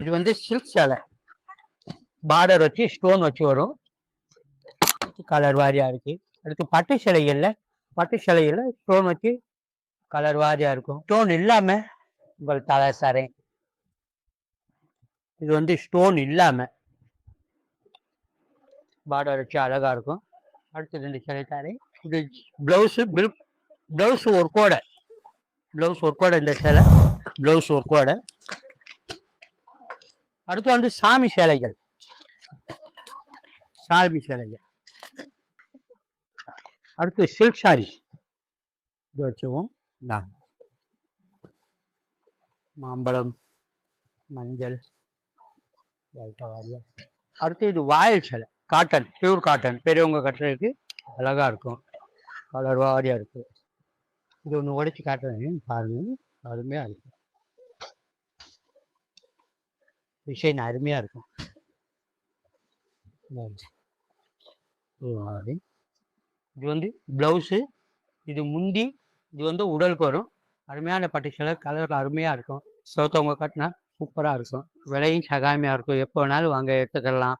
இது வந்து சில்க் சேலை. பார்டர் வச்சு ஸ்டோன் வச்சு வரும். கலர் வாரியாக இருக்கு. அடுத்து பட்டு சிலைகளில் பட்டு சிலையில் ஸ்டோன் வச்சு கலர் வாரியாக இருக்கும். ஸ்டோன் இல்லாமல் உங்கள் தலை சரை. இது வந்து ஸ்டோன் இல்லாமல் பார்டர் வச்சு அழகா இருக்கும். அடுத்து ரெண்டு சிலை தாரை இது ப்ளவுஸு பில் ப்ளவுஸ் ஒர்க்கோட ப்ளவுஸ் ஒர்க்கோட இந்த சேலை. ப்ளவுஸ் ஒர்க்கோட அடுத்து வந்து சாமி சேலைகள். சாமி சேலைகள். அடுத்து சில்க் சாரி இது வச்சுவோம் மாம்பழம் மஞ்சள் அடுத்து இது வாயில் சேலை. காட்டன் பியூர் காட்டன் பெரியவங்க கட்டுறதுக்கு அழகா இருக்கும். கலர் வாரியாக இருக்குது இது ஒன்று உடைச்சி காட்டுறேன். பாருங்கள் அருமையாக இருக்கும். டிசைன் அருமையா இருக்கும். இது வந்து பிளவுஸு இது முந்தி இது வந்து உடலுக்கு வரும். அருமையான பட்டு சேலை கலர் அருமையா இருக்கும். சோத்தவங்க கட்டினா சூப்பரா இருக்கும். விலையும் சகாமியா இருக்கும். எப்போ வேணாலும் வாங்க எடுத்துக்கலாம்.